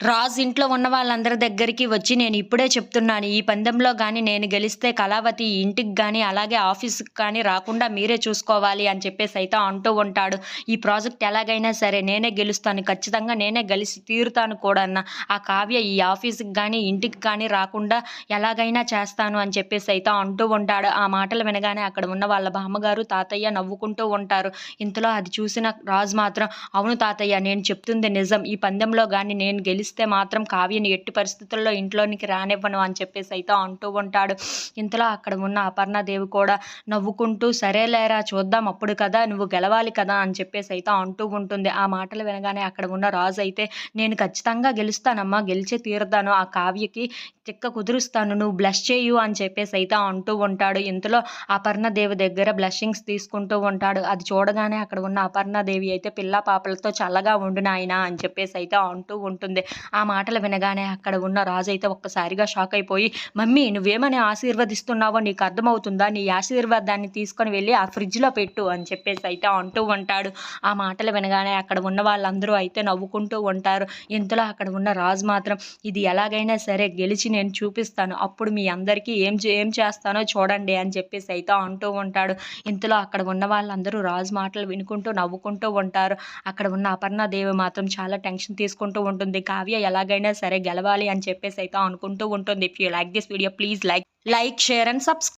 రాజ్ ఇంట్లో ఉన్న వాళ్ళందరి దగ్గరికి వచ్చి నేను ఇప్పుడే చెప్తున్నాను ఈ పందెంలో కానీ నేను గెలిస్తే కళావతి ఇంటికి కానీ అలాగే ఆఫీస్కి కానీ రాకుండా మీరే చూసుకోవాలి అని చెప్పేసి అయితే అంటూ ఉంటాడు. ఈ ప్రాజెక్ట్ ఎలాగైనా సరే నేనే గెలుస్తాను ఖచ్చితంగా నేనే గెలిచి తీరుతాను కూడా అన్న ఆ కావ్య ఈ ఆఫీస్కి కానీ ఇంటికి కానీ రాకుండా ఎలాగైనా చేస్తాను అని చెప్పేసి అయితే అంటూ ఉంటాడు. ఆ మాటలు వినగానే అక్కడ ఉన్న వాళ్ళ బామ్మగారు తాతయ్య నవ్వుకుంటూ ఉంటారు. ఇంతలో అది చూసిన రాజు మాత్రం అవును తాతయ్య నేను చెప్తుంది నిజం. ఈ పందెంలో కానీ నేను గెలిస్తే మాత్రం కావ్యని ఎట్టి పరిస్థితుల్లో ఇంట్లోనికి రానివ్వను అని చెప్పేసి అయితే అంటూ ఉంటాడు. ఇంతలో అక్కడ ఉన్న అపర్ణదేవి కూడా నవ్వుకుంటూ సరేలేరా చూద్దాం అప్పుడు కదా నువ్వు గెలవాలి కదా అని చెప్పేసి అయితే అంటూ ఉంటుంది. ఆ మాటలు వినగానే అక్కడ ఉన్న రాజు అయితే నేను ఖచ్చితంగా గెలుస్తానమ్మా గెలిచి తీరుతాను. ఆ కావ్యకి తిక్క కుదురుస్తాను నువ్వు బ్లష్ చేయు అని చెప్పేసి అయితే అంటూ ఉంటాడు. ఇంతలో అపర్ణదేవి దగ్గర బ్లషింగ్స్ తీసుకుంటూ ఉంటాడు. అది చూడగానే అక్కడ ఉన్న అపర్ణదేవి అయితే పిల్ల పాపలతో చల్లగా ఉండు నాయనా అని చెప్పేసి అయితే అంటూ ఉంటుంది. ఆ మాటలు వినగానే అక్కడ ఉన్న రాజు అయితే ఒక్కసారిగా షాక్ అయిపోయి మమ్మీ నువ్వేమని ఆశీర్వదిస్తున్నావో నీకు అర్థమవుతుందా? నీ ఆశీర్వాదాన్ని తీసుకొని వెళ్ళి ఆ ఫ్రిడ్జ్లో పెట్టు అని చెప్పేసి అయితే అంటూ ఉంటాడు. ఆ మాటలు వినగానే అక్కడ ఉన్న వాళ్ళందరూ అయితే నవ్వుకుంటూ ఉంటారు. ఇంతలో అక్కడ ఉన్న రాజు మాత్రం ఇది ఎలాగైనా సరే గెలిచి నేను చూపిస్తాను. అప్పుడు మీ అందరికీ ఏం ఏం చేస్తానో చూడండి అని చెప్పేసి అయితే అంటూ ఉంటాడు. ఇంతలో అక్కడ ఉన్న వాళ్ళందరూ రాజు మాటలు వినుకుంటూ నవ్వుకుంటూ ఉంటారు. అక్కడ ఉన్న అపర్ణాదేవి మాత్రం చాలా టెన్షన్ తీసుకుంటూ ఉంటుంది. కావ్య ఎలాగైనా సరే గెలవాలి అని చెప్పేసి అయితే అనుకుంటూ ఉంటుంది. If you like this video please like like share and subscribe